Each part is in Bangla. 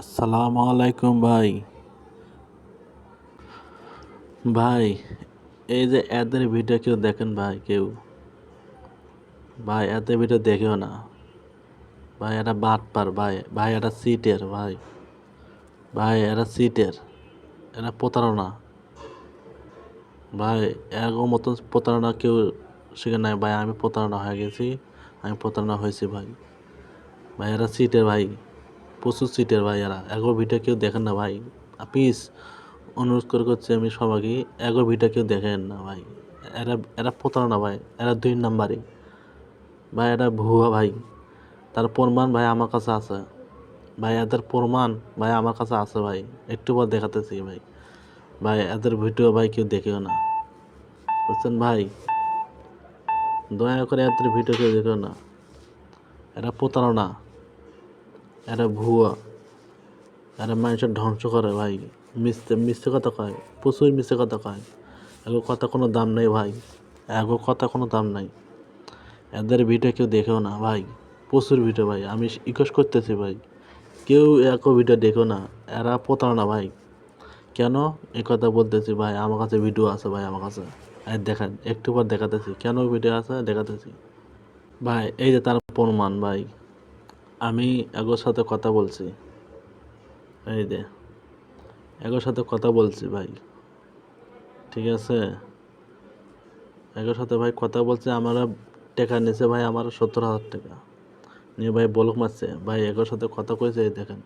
আসসালামু আলাইকুম ভাই। ভাই, এই যে এদের ভিডিও কেউ দেখেন ভাই, কেউ? ভাই, এদের ভিডিও দেখেও না। ভাই এটা বাটপার, ভাই ভাই এটা সিটের ভাই। ভাই এটা সিটের এটা প্রতারণা। ভাই, এরকম মতন প্রতারণা কেউ শিখে নাই। ভাই, আমি প্রতারণা হয়ে গেছি, আমি প্রতারণা হয়েছি ভাই। ভাই, এরা সিটের ভাই। প্রচুর সিটের ভাই এরা। এগো ভিডিও কেউ দেখেন না ভাই। প্লিজ অনুরোধ করে করছি আমি সবাইকে এগো ভিডিও কেউ দেখেন না ভাই। এরা এরা প্রতারণা ভাই, এরা দুই নাম্বারই। ভাই এটা ভুয়া ভাই। তার প্রমাণ ভাই আমার কাছে আছে। ভাই, এদের প্রমাণ ভাই আমার কাছে আছে ভাই। একটু পর দেখাতেছি ভাই। ভাই, এদের ভিডিও ভাই কেউ দেখেও না। বুঝছেন ভাই? দয়া করে এদের ভিডিও কেউ দেখেও না। এরা প্রতারণা। এরা ভুয়া। এরা মানুষের ধ্বংস করে ভাই। মিথ্যে মিথ্যে কথা কয়। প্রচুর মিথ্যে কথা কয়। এগো কথা কোনো দাম নেই ভাই। এগো কথা কোনো দাম নাই। এদের ভিডিও কেউ দেখেও না ভাই। প্রচুর ভিডিও ভাই। আমি রিকোয়েস্ট করতেছি ভাই। কেউ এক ভিডিও দেখো না। এরা প্রতারণা ভাই। কেন? এ কথা বলতেছি ভাই। আমার কাছে ভিডিও আছে ভাই, আমার কাছে। আর দেখেন, একটু পর দেখাতেছি। কেন ভিডিও আছে? দেখাতেছি। ভাই, এই যে তার প্রমাণ ভাই। আমি এগোর সাথে কথা বলছি। এই যে এগোর সাথে কথা বলছি ভাই। ঠিক আছে? এগোর সাথে ভাই কথা বলছে আমরা টাকা নিছে ভাই আমার সত্তর হাজার টাকা। নিয়ে ভাই বলক মারছে, ভাই এগোর সাথে কথা কয়েছে এই দেখেন।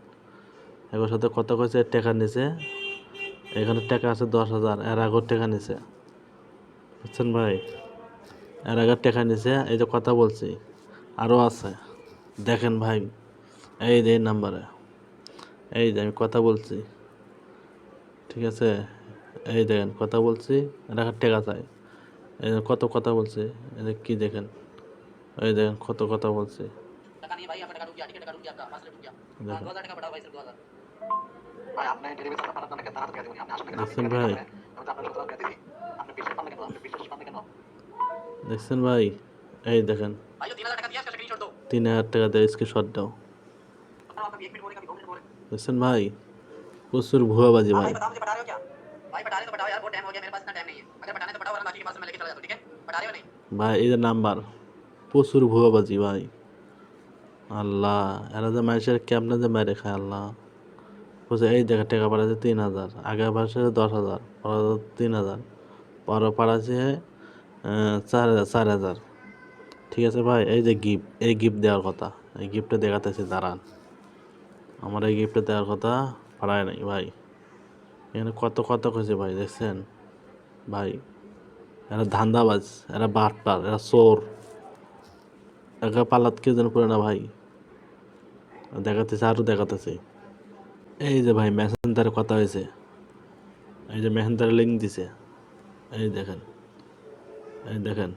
এগোর সাথে কথা কয়েছে টাকা নিছে এখানে টাকা আছে দশ হাজার, এর আগের টাকা নিছে বুঝছেন ভাই? এর আগের টাকা নিছে এই যে কথা বলছি, আরও আছে। দেখেন ভাই, এই যে নাম্বারে এই যে আমি কথা বলছি, ঠিক আছে? এই দেখেন, কথা বলছি রাখার টেকা চাই। এই কত কথা বলছে, এই কি দেখেন? এই দেখেন, কত কথা বলছে। দেখছেন ভাই? দেখছেন ভাই? এই দেখেন তিন হাজার টাকা দেয় স্ক্রিনশট দাও। বুঝছেন ভাই প্রচুর ভুয়া ভুয়াবাজি ভাই ভাই। এই নাম্বার প্রচুর ভুয়াবাজি ভাই। আল্লাহ এরা যে মানুষের কেমনে যে মেরে খায় আল্লাহ। বলছে এই দেখা টাকা পাঠাচ্ছে তিন হাজার আগের পাঠাচ্ছে দশ হাজার তিন হাজার পরে পাঠাচ্ছে চার হাজার চার হাজার। ঠিক আছে ভাই, এই যে গিফট এই গিফট দেওয়ার কথা। এই গিফটটা দেখাতেছি, দাঁড়ান। আমার এই গিফটটা দেওয়ার কথা পাঠায় নাই ভাই। এখানে কত কত কইছে ভাই, দেখছেন? ভাই, এরা ধান্দাবাজ, এরা বাটপার, এরা চোর। একা পালাত কেউ যেন পড়ে না ভাই। দেখাতেছে আরও দেখাতেছে। এই যে ভাই মেসেঞ্জারে কথা হয়েছে এই যে মেসেঞ্জারে লিঙ্ক দিছে। এই দেখেন এই দেখেন।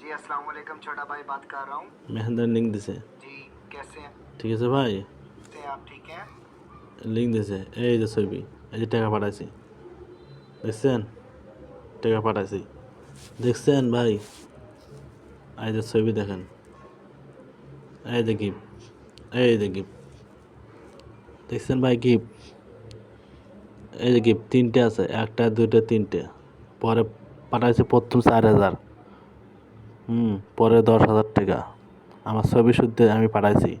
जी अस्सलाम वालेकुम छोटा भाई बात कर रहा हूँ মেসেঞ্জারে লিঙ্ক দিছে जी कैसे हैं ঠিক আছে ভাই से आप ठीक हैं লিঙ্ক দিছে এই যে ছবি এই যে টাকা পাঠাইছি দেখছেন টাকা পাঠাইছি দেখছেন ভাই এই যে ছবি দেখেন এই যে গিফট এই যে গিফট দেখছেন ভাই গিফট এই যে গিফট তিনটে আছে একটা দুইটা তিনটে পরে পাঠাইছে প্রথম চার হাজার হুম, পরে দশ হাজার টাকা। আমার ছবি শুদ্ধ আমি পাঠাইছি।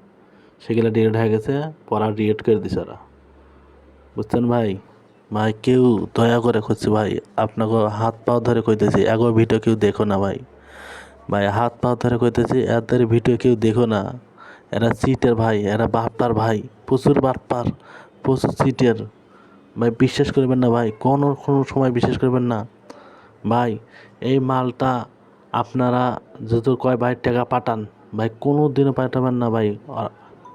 সেগুলো ডিলেট হয়ে গেছে, পরে ডিলেট করে দিছে ওরা। বুঝছেন ভাই? ভাই, কেউ দয়া করে খুঁজছে ভাই। আপনাকে হাত পাও ধরে কইতেছি, এগো ভিডিও কেউ দেখো না ভাই। ভাই, হাত পাও ধরে কইতেছি, এদের ভিডিও কেউ দেখো না। এরা সিটের ভাই, এরা বাপ্পার ভাই, প্রচুর বাপ্পার প্রচুর সিটের ভাই, বিশ্বাস করবেন না ভাই, কোনো কোনো সময় বিশ্বাস করবেন না। ভাই, এই মালটা আপনারা যত কয় ভাই টাকা পাঠান, ভাই কোনো দিনও পাঠাবেন না ভাই।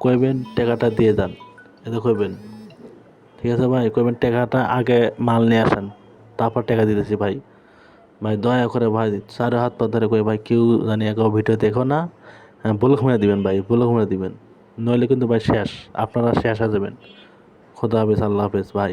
কইবেন টাকাটা দিয়ে যান এটা কইবেন। ঠিক আছে ভাই, কইবেন টাকাটা আগে মাল নিয়ে আসেন, তারপর টাকা দিতেছি ভাই। ভাই দয়া করে ভাই, চারে হাত পা ধরে কই, ভাই কেউ জানি এক ভিডিও দেখো না। হ্যাঁ ব্লক মেরে দিবেন ভাই, ব্লক মেরে দিবেন। নইলে কিন্তু ভাই শেষ, আপনারা শেষ হয়ে যাবেন। খোদা হাফেজ, আল্লাহ হাফেজ, ভাই।